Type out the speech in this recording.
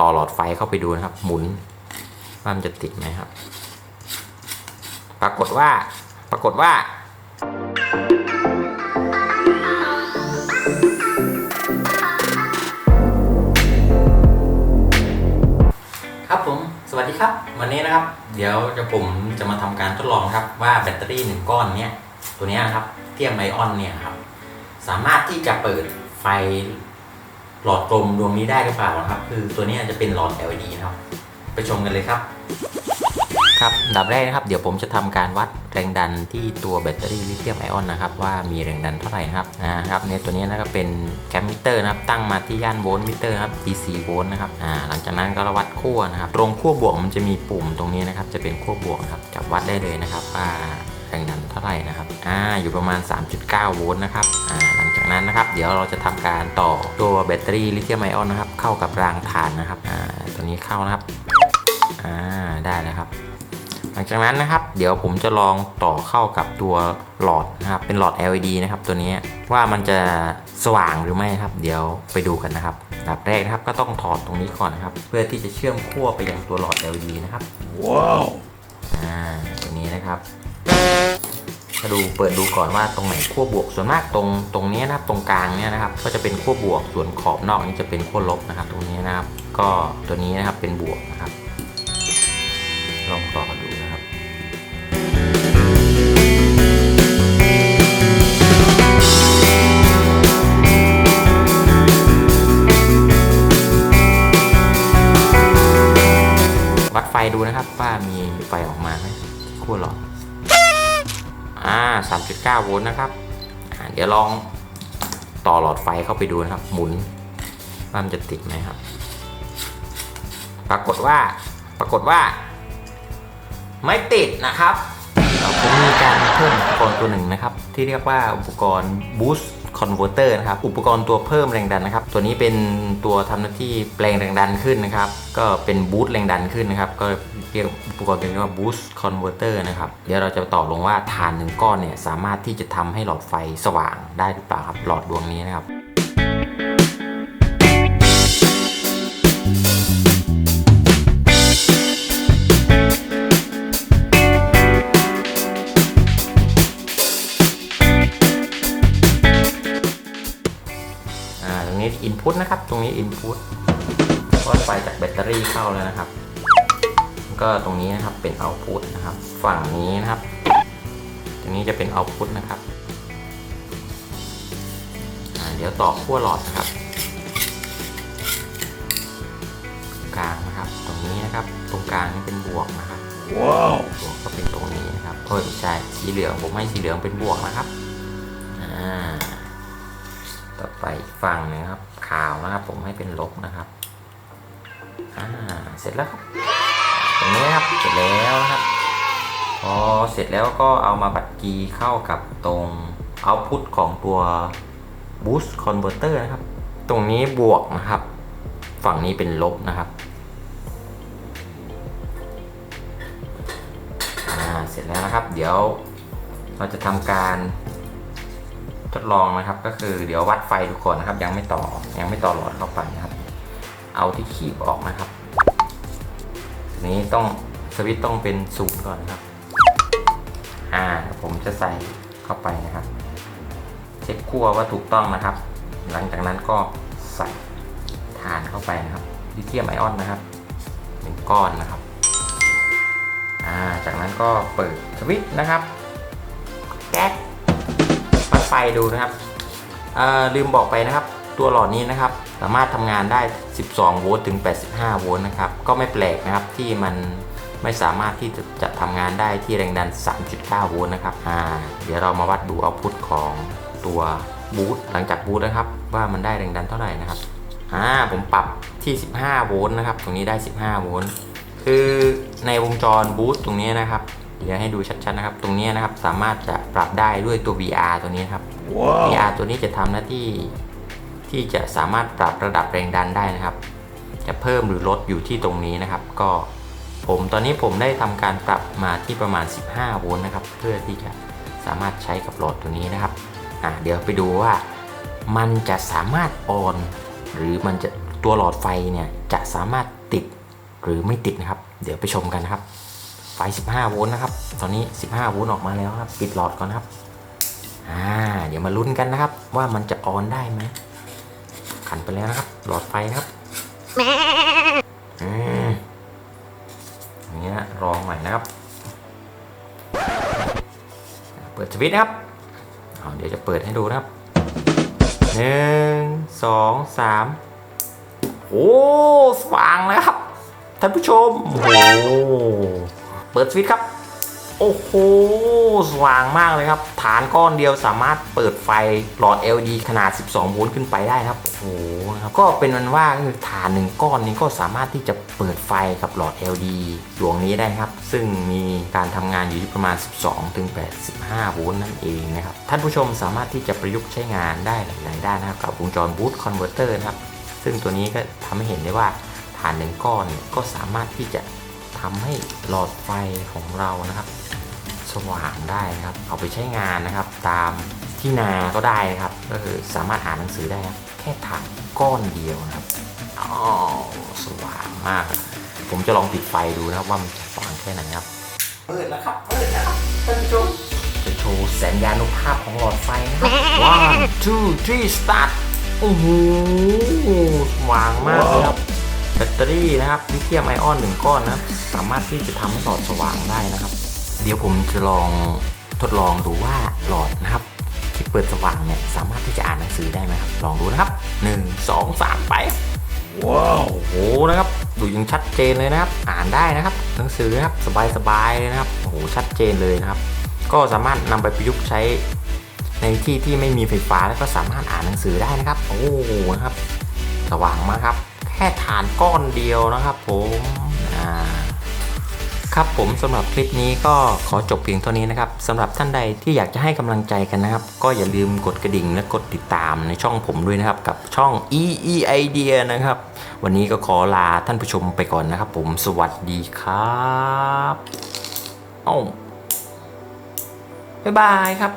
ต่อหลอดไฟเข้าไปดูนะครับ หมุนว่ามันจะติดไหมครับ ปรากฏว่า ปรากฏว่า ครับผม สวัสดีครับ วันนี้นะครับ เดี๋ยวจะผมจะมาทำการทดลองครับ ว่าแบตเตอรี่หนึ่งก้อนเนี้ยตัวเนี้ยนครับเทียมไอออนเนี่ยครับ สามารถที่จะเปิดไฟ หลอดกลมดวงนี้ได้หรือเปล่านะครับ คือตัวนี้จะเป็นหลอด LED นะครับ ไปชมกันเลยครับ ครับดับแรกนะครับ เดี๋ยวผมจะทำการวัดแรงดันที่ตัวแบตเตอรี่ลิเธียมไอออนนะครับ ว่ามีแรงดันเท่าไหร่นะครับนะครับในตัวนี้นะครับเป็นแคมมิเตอร์นะครับ ตั้งมาที่ย่านโวลต์มิเตอร์ครับ DC โวลต์นะครับอ่าหลังจากนั้นก็วัดขั้วนะครับ ตรงขั้วบวกมันจะมีปุ่มตรงนี้นะครับ จะเป็นขั้วบวกครับจับวัดได้เลยนะครับว่า แรงดันเท่าไหร่นะครับ อ่า อยู่ประมาณ 3.9 โวลต์นะครับ อ่า หลังจากนั้นนะครับ เดี๋ยวเราจะทำการต่อตัวแบตเตอรี่ลิเธียมไอออนนะครับ เข้ากับรางฐานนะครับ อ่า ตัวนี้เข้านะครับ อ่า ได้แล้วครับ หลังจากนั้นนะครับ เดี๋ยวผมจะลองต่อเข้ากับตัวหลอดนะครับ เป็นหลอด LED นะครับ ตัวนี้ว่ามันจะสว่างหรือไม่ครับ เดี๋ยวไปดูกันนะครับอันดับแรกนะครับก็ต้องถอดตรงนี้ก่อนนะครับ เพื่อที่จะเชื่อมขั้วไปยังตัวหลอด LED นะครับ ว้าว อ่าตัวนี้นะครับ มาดูเปิดดูก่อนว่าตรงไหนขั้วบวกส่วนมากตรงตรงนี้นะครับตรงกลางเนี่ยนะครับ ก็จะเป็นขั้วบวกส่วนขอบนอกนี่จะเป็นขั้วลบนะครับ ตรงนี้นะครับ ก็ตัวนี้นะครับเป็นบวกนะครับ อ่า3.9โวลต์นะครับเดี๋ยวลองต่อหลอดไฟเข้าไปดูนะครับ หมุนว่ามันจะติดไหมครับ ปรากฏว่าปรากฏว่า ไม่ติดนะครับเราผมมีการเพิ่มอุปกรณ์ตัวหนึ่งนะครับ ที่เรียกว่าอุปกรณ์ boost converter นะครับ อุปกรณ์ตัวเพิ่มแรงดันนะครับ ตัวนี้เป็นตัวทำหน้าที่แปลงแรงดันขึ้นนะครับ ก็เป็น boost แรงดันขึ้นนะครับ ก็ เรียกอุปกรณ์ตัวนี้ว่า boost converter นะครับ เดี๋ยวเราจะต่อลงว่าฐานหนึ่งก้อนเนี่ย สามารถที่จะทำให้หลอดไฟสว่างได้หรือเปล่าครับ หลอดดวงนี้นะครับตรงนี้ input นะครับ ตรงนี้ input ก็ไฟจากแบตเตอรี่เข้าแล้วนะครับ ก็ตรงนี้นะครับเป็น output นะครับ ฝั่งนี้นะครับ ตรงนี้จะเป็น output นะครับอ่าเดี๋ยวต่อขั้วหลอดนะครับ กลางนะครับ ตรงนี้นะครับ ตรงกลางนี่เป็นบวกนะครับว้าวบวกก็เป็นตรงนี้นะครับโอ้ยไม่ใช่สีเหลืองผมให้สีเหลืองเป็นบวกนะครับอ่าต่อไปอีกฝั่งหนึงครับ ขาวนะครับ ผมให้เป็นลบนะครับอ่าเสร็จแล้วครับ ตรงนี้ครับเสร็จแล้วครับ พอเสร็จแล้วก็เอามาบัดกีเข้ากับตรง output ของตัว boost converter นะครับ ตรงนี้บวกนะครับ ฝั่งนี้เป็นลบนะครับเสร็จแล้วนะครับ เดี๋ยวเราจะทำการทดลองนะครับ ก็คือเดี๋ยววัดไฟดูก่อนนะครับ ยังไม่ต่อยังไม่ต่อหลอดเข้าไปนะครับ เอาที่ขีบออกนะครับ นี้ต้องสวิตต้องเป็นศูนย์ก่อนครับ อ่า ผมจะใส่เข้าไปนะครับ เช็คขั้วว่าถูกต้องนะครับ หลังจากนั้นก็ใส่ฐานเข้าไปนะครับลิเธียมไอออนนะครับเป็นก้อนนะครับ อ่า จากนั้นก็เปิดสวิตนะครับ แก๊สวัดไฟดูนะครับเอ่อลืมบอกไปนะครับ ตัวหลอดนี้นะครับ สามารถทำงานได้ 12 โวลต์ถึง 85 โวลต์นะครับ ก็ไม่แปลกนะครับที่มันไม่สามารถที่จะจะทำงานได้ที่แรงดัน 3.9 โวลต์นะครับอ่าเดี๋ยวเรามาวัดดูเอาพุทของตัวบูตหลังจากบูตนะครับ ว่ามันได้แรงดันเท่าไหร่นะครับอ่าผมปรับที่ 15 โวลต์นะครับ ตรงนี้ได้ 15 โวลต์คือในวงจรบูสต์ตรงนี้นะครับเดี๋ยวให้ดูชัดๆนะครับ ตรงนี้นะครับสามารถจะปรับได้ด้วยตัว VR ตัวนี้ครับว้าว VR ตัวนี้จะทำหน้าที่ ที่จะสามารถปรับระดับแรงดันได้นะครับ จะเพิ่มหรือลดอยู่ที่ตรงนี้นะครับ ก็ผมตอนนี้ผมได้ทำการปรับมาที่ประมาณ 15 โวลต์นะครับ เพื่อที่จะสามารถใช้กับหลอดตัวนี้นะครับอ่าเดี๋ยวไปดูว่ามันจะสามารถออน หรือมันจะตัวหลอดไฟเนี่ยจะสามารถติดหรือไม่ติดนะครับ เดี๋ยวไปชมกันนะครับ ไฟ 15 โวลต์นะครับ ตอนนี้ 15 โวลต์ออกมาแล้วครับ ปิดหลอดก่อนครับ อ่า เดี๋ยวมาลุ้นกันนะครับ ว่ามันจะออนได้ไหม ขันไปแล้วนะครับ หลอดไฟนะครับอืมอย่างเงี้ยรองใหม่นะครับ เปิดสวิตช์นะครับเดี๋ยวจะเปิดให้ดูนะครับหนึ่งสองสามโอ้สว่างเลยครับท่านผู้ชมโอ้เปิดสวิตช์ครับ โอ้โห สว่างมากเลยครับ ฐานก้อนเดียวสามารถเปิดไฟหลอด LED ขนาด 12 โวลต์ขึ้นไปได้ครับ โอ้โหครับก็เป็นวันว่าคือฐานหนึ่งก้อนนี้ก็สามารถที่จะเปิดไฟกับหลอด LED ดวงนี้ได้ครับ ซึ่งมีการทำงานอยู่ที่ประมาณ 12 ถึง 85 โวลต์นั่นเองนะครับ ท่านผู้ชมสามารถที่จะประยุกต์ใช้งานได้หลายๆด้านนะครับกับวงจรบูตคอนเวอร์เตอร์นะครับ ซึ่งตัวนี้ก็ทำให้เห็นได้ว่าฐานหนึ่งก้อนก็สามารถที่จะ ทำให้หลอดไฟของเรานะครับ สว่างได้นะครับ เอาไปใช้งานนะครับ ตามที่นาก็ได้นะครับ ก็คือสามารถอ่านหนังสือได้ครับแค่ถังก้อนเดียวนะครับอ๋อสว่างมากครับผมจะลองปิดไฟดูนะครับว่ามันจะสว่างแค่ไหนครับเปิดแล้วครับเปิดแล้วครับท่านผู้ชมจะโชว์แสนยานุภาพของหลอดไฟนะครับ one two three start โอ้โหสว่างมากเลยครับแบ ตเตอรี่นะครับลิเธียมไอออนหนึ่งก้อนนะครับสามารถที่จะทำให้หลอดสว่างได้นะครับ เดี๋ยวผมจะลองทดลองดูว่าหลอดนะครับที่เปิดสว่างเนี่ยสามารถที่จะอ่านหนังสือได้ไหมครับลองดูนะครับ 1 2 3 ไปว้าวโอ้โหนะครับดูยังชัดเจนเลยนะครับ อ่านได้นะครับ หนังสือนะครับสบายๆเลยนะครับโอ้โหชัดเจนเลยนะครับ ก็สามารถนำไปประยุกต์ใช้ในที่ที่ไม่มีไฟฟ้าแล้วก็สามารถอ่านหนังสือได้นะครับ โอ้โหนะครับ สว่างมากครับแค่ฐานก้อนเดียวนะครับผมครับผมสำหรับคลิปนี้ก็ขอจบเพียงเท่านี้นะครับสำหรับท่านใดที่อยากจะให้กำลังใจกันนะครับ ก็อย่าลืมกดกระดิ่งและกดติดตามในช่องผมด้วยนะครับ กับช่อง e e idea นะครับ วันนี้ก็ขอลาท่านผู้ชมไปก่อนนะครับ ผมสวัสดีครับ เอ้าบ๊ายบายครับ